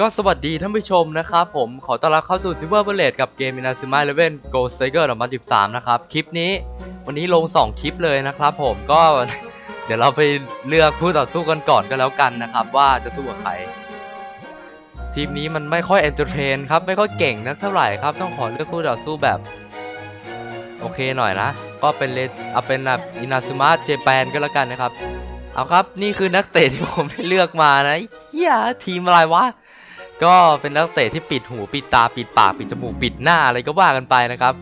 ก็สวัสดีท่านผู้ชมนะครับผมขอต้อนรับเข้าสู่ Silver Bullet กับเกม Inazuma Eleven Gold Striker 2013 นะครับ คลิปนี้วันนี้ลง 2 คลิปเลยนะครับผมก็ เดี๋ยวเราไปเลือกผู้ต่อสู้กันก่อนก็แล้วกันนะครับ ว่าจะสู้กับใคร ทีมนี้มันไม่ค่อยเอนเตอร์เทนครับ ไม่ค่อยเก่งนักเท่าไหร่ครับ ต้องขอเลือกผู้ต่อสู้แบบ โอเคหน่อยนะ ก็เป็นเลเอาเป็นแบบอินาซึมะเจแปนก็แล้วกันนะครับ เอาครับนี่คือนักเตะที่ผมเลือกมานะเฮียทีมอะไรวะ ก็เป็นนักเตะที่ปิดหูปิดตาปิดปากปิดจมูกปิดหน้าอะไรก็ว่ากันไปนะครับ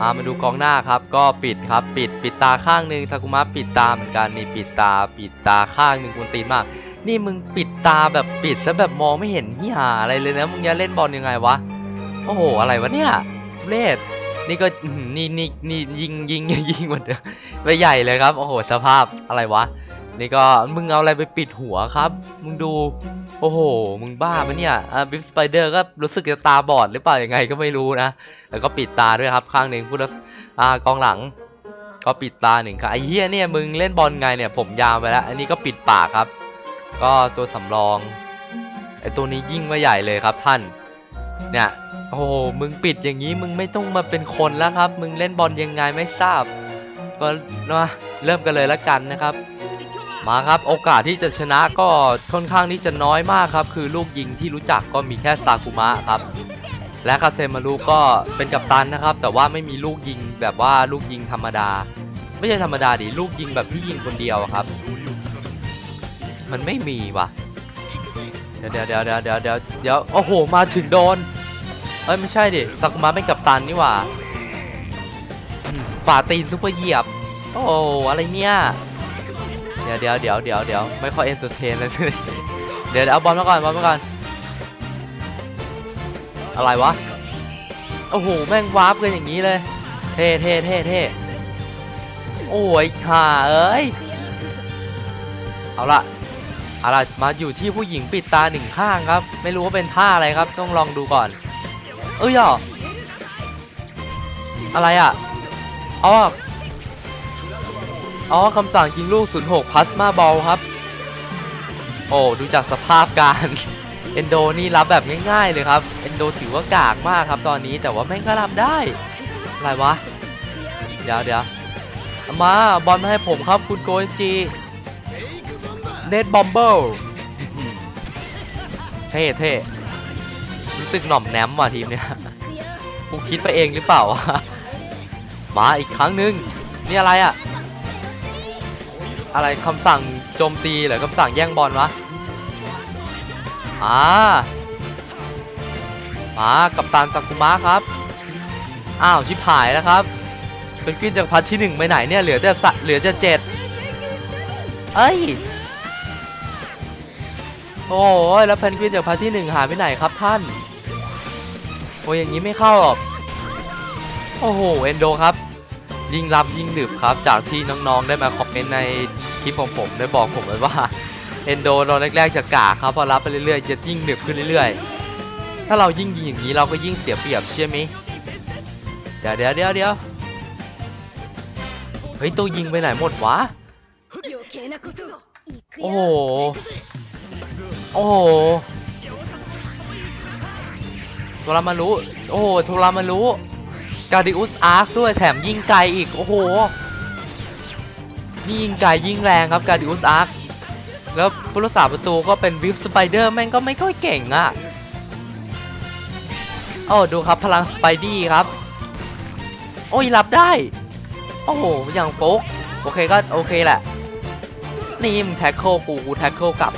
อามาดูกองหน้าครับ ก็ปิดครับปิดปิดตาข้างหนึ่งทาคุมะปิดตาเหมือนกันนี่ปิดตา ปิดตาข้างหนึ่งคุณตีนมาก นี่มึงปิดตาแบบปิดซะแบบมองไม่เห็นที่หาอะไรเลยนะมึงจะเล่นบอลยังไงวะโอ้โหอะไรวะเนี่ยทุเรศนี่ก็นี่นี่นี่ยิงยิงยิงเหมือนเดิมไปใหญ่เลยครับโอ้โหสภาพอะไรวะ นี่ก็มึงเอาอะไรไปปิดหัวครับ มึงดู โอ้โห มึงบ้าปะเนี่ยอ่าบิ๊กสไปเดอร์ก็รู้สึกจะตาบอดหรือเปล่ายังไงก็ไม่รู้นะ แล้วก็ปิดตาด้วยครับ ข้างหนึ่งพูดแล้วอ่ากองหลัง ก็ปิดตาหนึ่งครับไอ้เหี้ยเนี่ยมึงเล่นบอลไงเนี่ย ผมยาวไปแล้ว อันนี้ก็ปิดปากครับ ก็ตัวสำรองไอ้ตัวนี้ยิ่งมาใหญ่เลยครับท่าน เนี่ย โอ้โหมึงปิดอย่างนี้มึงไม่ต้องมาเป็นคนแล้วครับ มึงเล่นบอลยังไงไม่ทราบ ก็มาเริ่มกันเลยละกันนะครับ มาครับโอกาสที่จะชนะก็ค่อนข้างที่จะน้อยมากครับ คือลูกยิงที่รู้จักก็มีแค่ซากุมะครับ และคาเซมารุก็เป็นกัปตันนะครับ แต่ว่าไม่มีลูกยิงแบบว่าลูกยิงธรรมดา ไม่ใช่ธรรมดาดิลูกยิงแบบที่ยิงคนเดียวครับ มันไม่มีว่ะเดี๋ยวเดี๋ยวเดี๋ยวเดี๋ยวเดี๋ยวเดี๋ยวเดี๋ยวโอ้โหมาถึงโดนเอ้ยไม่ใช่ดิซากุมะเป็นกัปตันนี่หว่าฝ่าตีนซุปเปอร์เหยียบ โอ้อะไรเนี่ย เดี๋ยวเดี๋ยวเดี๋ยวเดี๋ยวเดี๋ยวไม่ค่อยเอนเตอร์เทนเลยเดี๋ยวเดี๋ยวเอาบอลมาก่อนบอลมาก่อนอะไรวะโอ้โหแม่งวาร์ปกันอย่างนี้เลย เท่เท่เท่เท่โอ้ยข่าเอ้ยเอาละเอาละมาอยู่ที่ผู้หญิงปิดตาหนึ่งข้างครับ ไม่รู้ว่าเป็นท่าอะไรครับ ต้องลองดูก่อน เอ้ยอะอะไรอะอ๋อ อ๋อคำสั่งยิงลูก 06พัสมาบอลครับ โอ้ดูจากสภาพการเอนโดนี่รับแบบง่ายๆเลยครับเอนโดถือว่ากากมากครับตอนนี้แต่ว่าแม่งก็รับได้ อะไรวะ เดี๋ยวเดี๋ยวมาบอลมาให้ผมครับคุณโกเอนจีเนตบอมเบิลเท่เท่รู้สึกหน่อมแนมว่ะทีมเนี้ยกูคิดไปเองหรือเปล่าวะมาอีกครั้งหนึ่งนี่อะไรอะ อะไรคำสั่งโจมตีหรือคำสั่งแย่งบอลวะอ่ามากับตันซากุมะครับ อ้าวชิบหายแล้วครับเป็นขึ้นจากพัทที่หนึ่งไปไหนเนี่ยเหลือจะสะเหลือจะเจ็ดเอ้ยโอ้ยแล้วเพนกวินจากพัทที่หนึ่งหายไปไหนครับท่าน โอ้ยอย่างนี้ไม่เข้าหรอก โอ้โห เอนโดครับ ยิ่งรับยิ่งดึบครับ จากที่น้องๆได้มาคอมเมนต์ในคลิปของผมได้บอกผมไว้ว่าเอนโดตอนแรกๆจะกาครับพอรับไปเรื่อยๆจะยิ่งดึบขึ้นเรื่อยๆ ถ้าเรายิ่งยิงอย่างนี้เราก็ยิ่งเสียเปรียบใช่ไหมเดี๋ยวเดี๋ยวเดี๋ยวเดี๋ยวเฮ้ยตัวยิงไปไหนหมดวะโอ้โหโอ้โทรามารู้ โอ้โหทรามารู้ กาดิอุสอาร์คด้วยแถมยิงไกลอีก โอ้โห นี่ยิงไกลยิงแรงครับกาดิอุสอาร์คแล้วผู้รักษาประตูก็เป็นวิฟสไปเดอร์แม่งก็ไม่ค่อยเก่งอะ่ะโอ้ดูครับพลังสไปดี้ครับ โอ้ยรับได้ โอ้โห อย่างโป๊กโอเคก็โอเคแหละ นี่มึงแท็กเกิลกูกูแท็กเกิลกลับ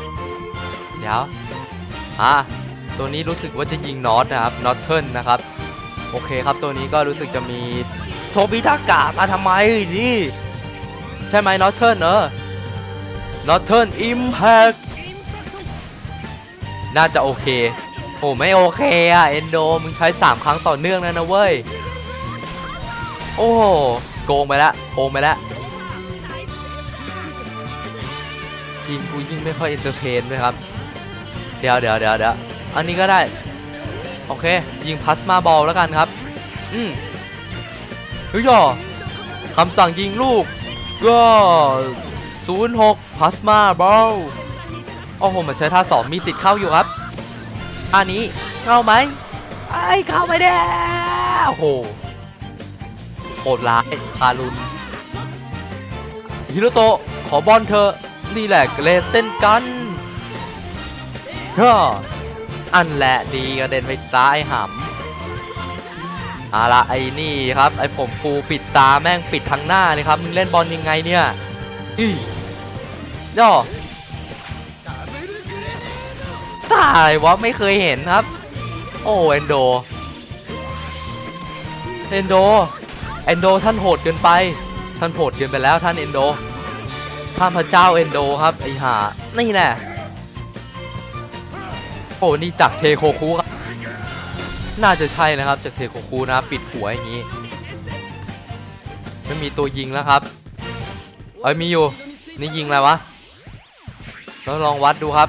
เดี๋ยว อะ ตัวนี้รู้สึกว่าจะยิงน็อตนะครับน็อตเทิลนะครับ โอเคครับตัวนี้ก็รู้สึกจะมีโทบิทากะมาทำไมนี่ ใช่ไหมนอตเทิลเนอะนอตเทิลอิมแพคน่าจะโอเค โอ้ไม่โอเคอะเอนโดมึงใช้ 3 ครั้งต่อเนื่องแล้วนะเว้ย โอ้โหโกงไปแล้วโกงไปแล้วทีมกูยิ่งไม่ค่อยเอนเตอร์เทนด้วยครับ เดี๋ยวเดี๋ยวเดี๋ยวเดี๋ยวอันนี้ก็ได้ โอเค ยิงพลาสมาบอลแล้วกันครับ อืมฮ้ยอคำสั่งยิงลูก ก็06พลาสมาบอลโอ้โหมันใช้ท่าสองมีสิทธิ์เข้าอยู่ครับท่านี้เข้าไหมไอ้เข้าไม่ได้โอ้โหโหดร้ายคารุนฮิโรโตะขอบอลเธอนี่แหละเลสเต้นกันฮ่า อันแหละดีกระเด็นไปซ้ายหำเอาละไอ้นี่ครับ ไอ้ผมฟูปิดตาแม่งปิดทางหน้าเลยครับมึงเล่นบอลยังไงเนี่ยอีย่อตายวะไม่เคยเห็นครับ โอ้เอนโดเอนโดเอนโดท่านโหดเกินไป ท่านโหดเกินไปแล้วท่านเอนโดท่านพระเจ้าเอนโดครับไอ้ห่านี่แหละ อ้นี่จากเทโคคุครับน่าจะใช่นะครับจากเทโคคุนะปิดหัวอย่างนี้ไม่มีตัวยิงแล้วครับเอ้ยมีอยู่นี่ยิงอะไรวะเราลองวัดดูครับ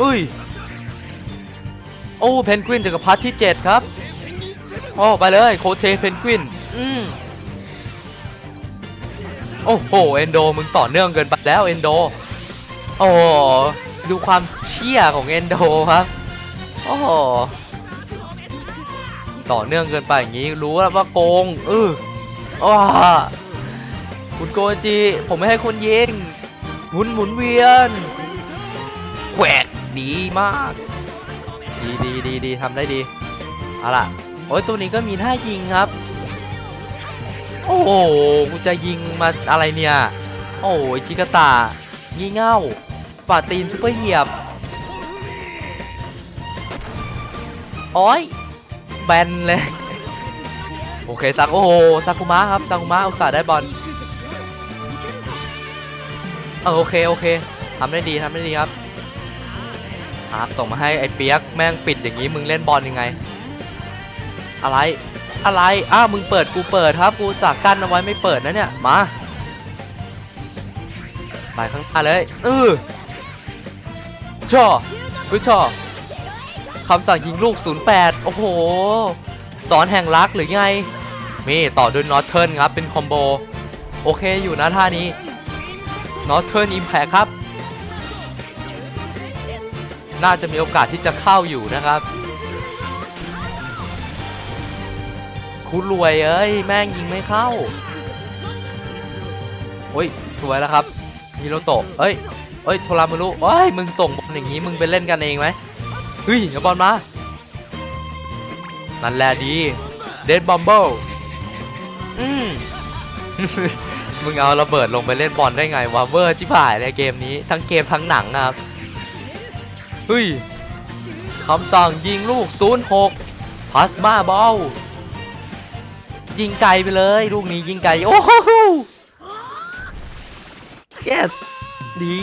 อุ้ยโอ้เพนกวินจักรพรรดิที่ 7 ครับโอ้ไปเลยโคเทเพนกวินอืมโอ้โหเอนโดมึงต่อเนื่องเกินไปแล้วเอนโดโอ้ ดูความเชี่ยของเอนโดครับ โอ้โห ต่อเนื่องเกินไปอย่างนี้รู้แล้วว่าโกงเออว้าคุณโกจิผมไม่ให้คุณยิงหมุนหมุนเวียนแหวกดีมาก ดีดีดีดีทำได้ดี เอาล่ะ โอ้ยตัวนี้ก็มีท่ายิงครับ โอ้โหกูจะยิงมาอะไรเนี่ย โอ้ยจิกาตา งี่เง่า ปาตีนซุปเปอร์เหยียบโอ้ยแบนเลย โอเคซักโอ้โหซากุมะครับซากุมะอุตส่าห์ได้บอลเออโอเคโอเคทำได้ดีทำได้ดีครับอาร์ตส่งมาให้ไอ้เปียกแม่งปิดอย่างนี้มึงเล่นบอลยังไง อะไรอะไรอ้าวมึงเปิดกูเปิดครับกูจากกั้นเอาไว้ไม่เปิดนะเนี่ยมาไปข้างหน้าเลยเออ ช่อกูช่อคำสั่งยิงลูก 08 โอ้โห สอนแห่งรักหรือไง มีต่อด้วยนอตเทิร์นครับ เป็นคอมโบ โอเคอยู่นะท่านี้นอตเทิร์นอิมแพคครับ น่าจะมีโอกาสที่จะเข้าอยู่นะครับ คุณรวยเอ้ย แม่งยิงไม่เข้า โอ้ย สวยแล้วครับฮิโรโตะเอ้ย เอ้ยโทรามารุเอ้ยมึงส่งบอลอย่างนี้มึงไปเล่นกันเองไหมเฮ้ยเอาบอลมา นั่นแหละดีเดดบอมเบิลอืมมึงเอาระเบิดลงไปเล่นบอลได้ไงวะเวอร์ชิบหายในเกมนี้ทั้งเกมทั้งหนังนะครับเฮ้ยคำสั่งยิงลูก 06พัสมาบอลยิงไกลไปเลย ลูกนี้ยิงไกล โอ้โห yes ดี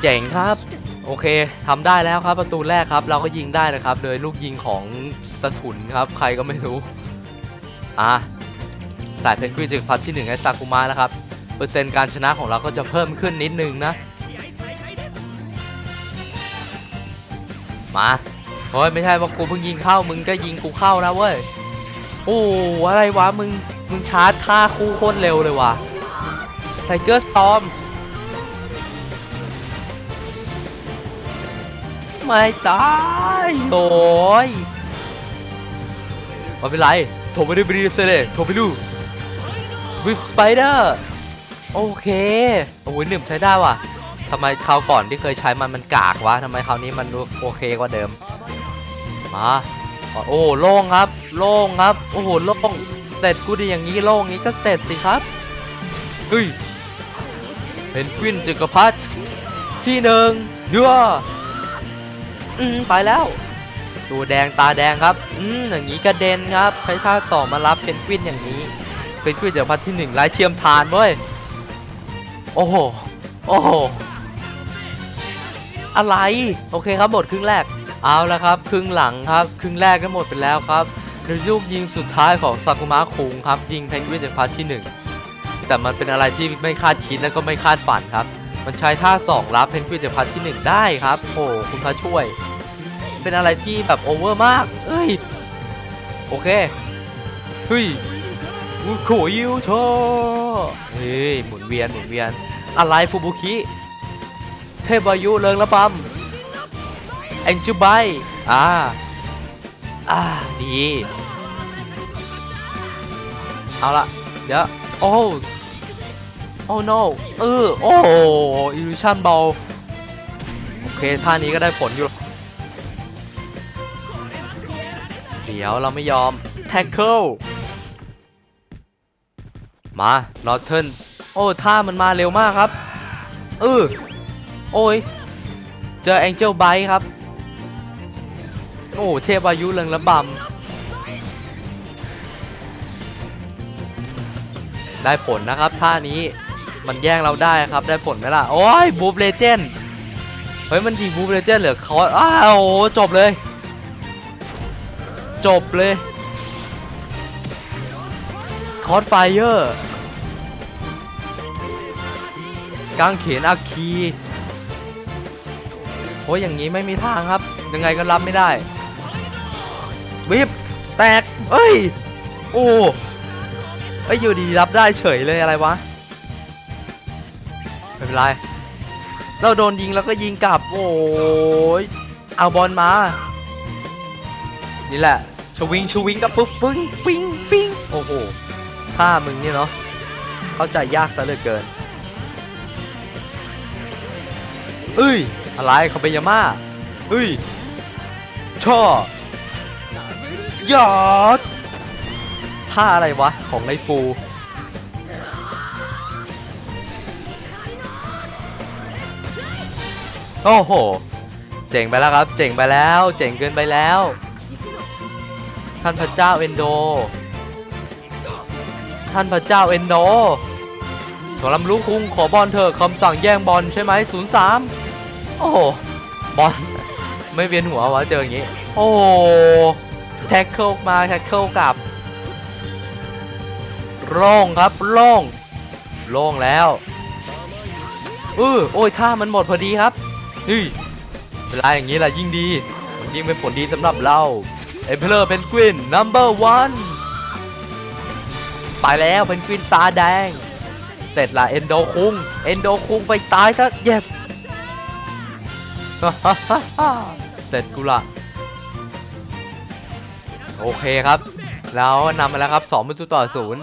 เจ๋งครับ โอเคทำได้แล้วครับประตูแรกครับ เราก็ยิงได้นะครับ โดยลูกยิงของตะถุนครับ ใครก็ไม่รู้ อะสายเพนกวินจากพัทที่1ให้ซากุมะนะครับ เปอร์เซ็นต์การชนะของเราก็จะเพิ่มขึ้นนิดนึงนะ มาเฮ้ยไม่ใช่ว่ากูเพิ่งยิงเข้ามึงก็ยิงกูเข้านะเว้ย โอ้อะไรวะมึงมึงชาร์จท่าคู่โคตรเร็วเลยว่ะ ไทเกอร์สตอมไม่ตายโอ้ยไม่เป็นไรโทรไปดูบรีเซเลยโทรไปดูวิสไปเดอร์โอเค โอ้ยหนึ่มใช้ได้ว่ะทำไมคราวก่อนที่เคยใช้มันมันกากวะทำไมคราวนี้มันโอเคกว่าเดิม มาโอ้โล่งครับ โล่งครับ โอ้โหโล่งเสร็จกูดีอย่างนี้โล่งนี้ก็เสร็จสิครับเฮ้ย เป็นกวินจักรพรรดิที่หนึ่งเดืออืมไปแล้ว ตัวแดงตาแดงครับ อืมอย่างนี้กระเด็นครับ ใช้ท่าต่อมารับเป็นกวินอย่างนี้เป็นกวินจักรพรรดิที่หนึ่งไร้เทียมทานเว้ย โอ้โห โอ้โห อะไร โอเคครับหมดครึ่งแรก เอาแล้วครับ ครึ่งหลังครับ ครึ่งแรกก็หมดไปแล้วครับโดยลูกยิงสุดท้ายของซากุมะคุงครับ ยิงเพนกวินจากพาร์ทที่หนึ่ง แต่มันเป็นอะไรที่ไม่คาดคิดและก็ไม่คาดฝันครับ มันใช้ท่าสองรับเพนกวินจากพาร์ทที่หนึ่งได้ครับโอ้คุณพระช่วย เป็นอะไรที่แบบโอเวอร์มาก เอ้ย โอเคเฮ้ยโขยิวโชเฮ้ยหมุนเวียนหมุนเวียน อะไรฟูบุคิเทพายุเริงระบำแองจูไบอ่าอ่าดี เอาละเดี๋ยว อ้โอ้ no เออ โอ้อิลูชันเบา โอเค ท่านี้ก็ได้ผลอยู่ เดี๋ยวเราไม่ยอม แท็กเกิล มานอร์เทิร์นโอ้ ท่ามันมาเร็วมากครับ เออ โอ้ย เจอแองเจิลไบครับ โอ้ เทพอายุเริงระบำ ได้ผลนะครับท่านี้มันแย่งเราได้ครับได้ผลไหมล่ะ โอ้ยบูฟเลเจนเฮ้ยมันยิงบูฟเลเจนเหลือคอร์สอ้าวโอ้โหจบเลย จบเลยคอร์สไฟเออร์กางเขนอาคีโอ้ยอย่างนี้ไม่มีทางครับ ยังไงก็รับไม่ได้วิบแตกเอ้ย โอ้ เอ้ยอยู่ดีรับได้เฉยเลยอะไรวะไม่เป็นไรเราโดนยิงแล้วก็ยิงกลับโอ้ยเอาบอลมา นี่แหละชวิงชวิงกับปุ๊บฟึ้งปิ้งปิ้งโอ้โหท่ามึงเนี่ยเนาะเข้าใจยากซะเหลือเกินเอ้ยอะไรเขาเป็นยาม่าเอ้ยช่อยอด ท่าอะไรวะ ของไอ้ฟูโอ้โห เจ๋งไปแล้วครับ เจ๋งไปแล้ว เจ๋งเกินไปแล้ว ท่านพระเจ้าเอนโด ท่านพระเจ้าเอนโดขอลำลูกคุงขอบอลเถอะคำสั่งแย่งบอลใช่ไหมศูนย์สามโอ้โห บอล ไม่เวียนหัววะเจออย่างงี้ โอ้แท็กเกิลมาแท็กเกิลกลับ โล่งครับโล่งโล่งแล้วเออโอ้ยท่ามันหมดพอดีครับเฮ้ยเวลาอย่างนี้แหละยิ่งดีมันยิ่งเป็นผลดีสำหรับเราเอเพลอร์เป็นกวิน number one ไปแล้วเป็นกวินตาแดง เสร็จละเอนโดคุงเอนโดคุงไปตายซะ yes เสร็จกูละโอเคครับ แล้วนำมาแล้วครับ2ประตูต่อศูนย์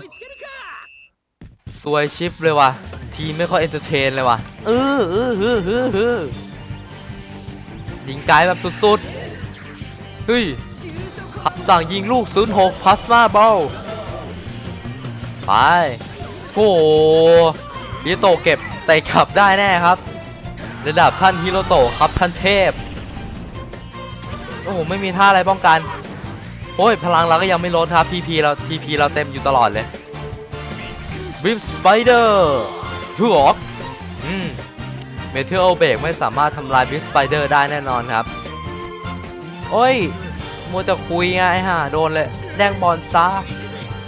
สวยชิปเลยว่ะ ทีมไม่ค่อยเอนเตอร์เทนเลยว่ะเออเออเออเออเออยิงไกลแบบสุดๆ เฮ้ยคำสั่งยิงลูก 06พลาสมาบอลไปโอ้โหฮิโตเก็บใส่ขับได้แน่ครับ ระดับท่านฮิโรโตครับท่านเทพ โอ้โห ไม่มีท่าอะไรป้องกัน โอ้ย พลังเราก็ยังไม่ลดครับ PP เรา TP เราเต็มอยู่ตลอดเลย วิปสไปเดอร์ถูกอืมเมเทอร์เบรกไม่สามารถทำลายวิปสไปเดอร์ได้แน่นอนครับ โอ้ยมัวแต่คุยไงฮะโดนเลยแดงบอลซะ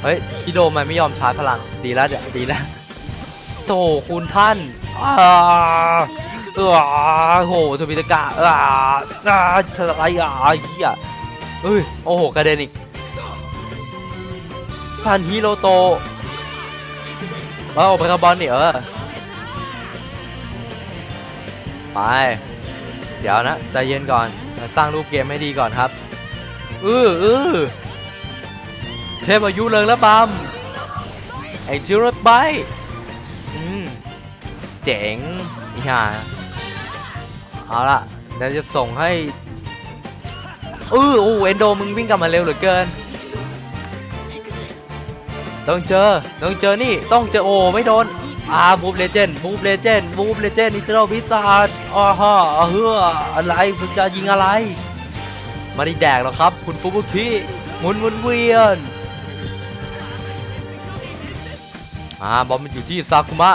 เฮ้ยพี่โดมันไม่ยอมชาร์จพลัง ดีแล้วเดี๋ยวดีแล้วโถคุณท่านอ่าเออโหทวิตกะอ่าอ่าอะไรอะเฮียเอ้ย โอ้โห กระเด็นอีกท่านฮิโรโต เอาไปกับบอลนี่เออ ไป เดี๋ยวนะใจเย็นก่อนสร้างรูปเกมให้ดีก่อนครับ อืออือเทพอายุเริงแล้วบัมไอจิรถไบอืมเจ๋งนี่ฮะเอาละเดี๋ยวจะส่งให้ อือโอ้เอนโดมึงวิ่งกลับมาเร็วเหลือเกิน ต้องเจอ ต้องเจอนี่ ต้องเจอโอ้ไม่โดน อ่าบูฟเลเจนบูฟเลเจนบูฟเลเจนอิตาโรพิซซ่าอ๋อฮะเฮืออะไรคุณจะยิงอะไร มาได้แดกหรอครับ คุณฟุบุคิหมุนวนเวียน อ่าบอลมันอยู่ที่ซากุมะ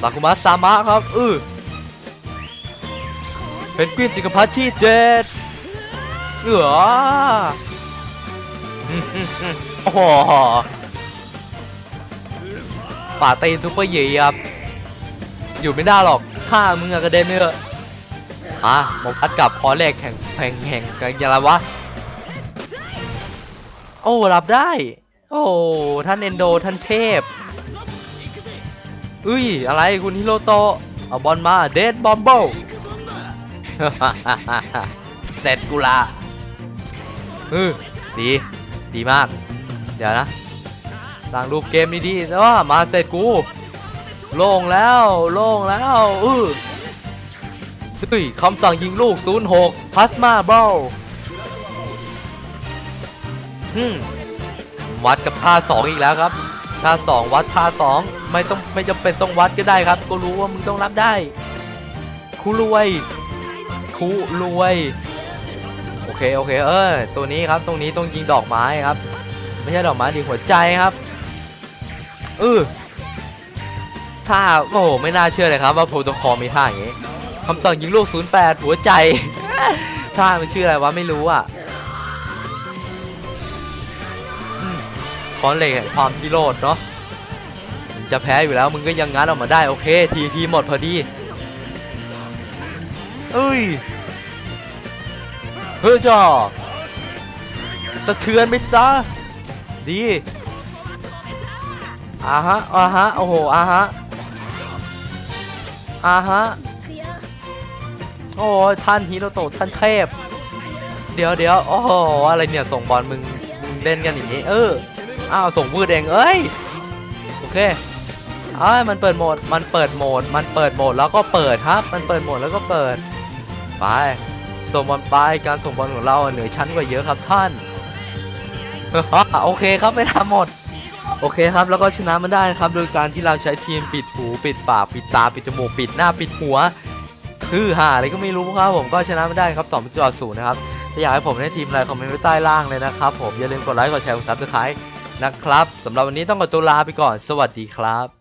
ซากุมะซามะครับเออเป็นกวินจิกพัทที่เจ็ดเอออืมอืมอืม โอ้โหป่าตีนซุปเปอร์หยียบอยู่ไม่ได้หรอกฆ่ามึงอะกระเด็นเนอะอะมาวัดกับคอแรกแข่งแข่งแข่งกันยังไงวะ โอ้ รับได้ โอ้ ท่านเอนโด ท่านเทพอุ้ย อะไรคุณฮิโรโตะเอาบอลมา เดดบอมโบเสร็จกูละเออดี ดีมาก เดี๋ยวนะสร้างรูปเกมดีๆแต่ว่ามาเสร็จกู โล่งแล้ว โล่งแล้วเออเฮ้ยคำสั่งยิงลูก 06พัสมาเบลอืมวัดกับท่า 2 อีกแล้วครับ ท่า 2 วัดท่า 2 ไม่ต้องไม่จำเป็นต้องวัดก็ได้ครับ ก็รู้ว่ามึงต้องรับได้คูรวยคูรวย เคโอเคเออตัวนี้ครับตรงนี้ต้องยิงดอกไม้ครับ ไม่ใช่ดอกไม้ดิหัวใจครับเออท่าโอ้โหไม่น่าเชื่อเลยครับ ว่าโปรโตคอลมีท่าอย่างนี้คำสั่งยิงลูก 08 หัวใจ ท่ามันชื่ออะไรวะไม่รู้อะคอนเหล็กความพิโรธเนาะมึงจะแพ้อยู่แล้วมึงก็ยังงัดออกมาได้ โอเค ทีทีหมดพอดีเอ้ย ฮ้ยจ่อสะเทือนไปซะดีอ่าฮะอ่าฮะโอ้โหอ่าฮะอ่าฮะโอ้ท่านฮีโรโตะท่านเทพเดี๋ยวเดี๋ยวโอ้โหอะไรเนี่ยส่งบอลมึงมึงเล่นกันอย่างนี้ เอออ้าวส่งพืดแดงเอ้ยโอเคอ้ามันเปิดโหมดมันเปิดโหมด มันเปิดโหมดแล้วก็เปิดครับ มันเปิดโหมดแล้วก็เปิดไป ส่งบอลไปการส่งบอลของเราเหนือชั้นกว่าเยอะครับท่านโอเคครับไม่ทำหมด โอเคครับแล้วก็ชนะมันได้ครับ โดยการที่เราใช้ทีมปิดหูปิดปากปิดตาปิดจมูกปิดหน้าปิดหัว คือหาอะไรก็ไม่รู้ครับผมก็ชนะไม่ได้ครับ2ต่อ0นะครับถ้าอยากให้ผมได้ทีมอะไรคอมเมนต์ไว้ใต้ล่างเลยนะครับผมอย่าลืมกดไลค์กดแชร์กดซับสไครต์นะครับสำหรับวันนี้ต้องขอตัวลาไปก่อน สวัสดีครับ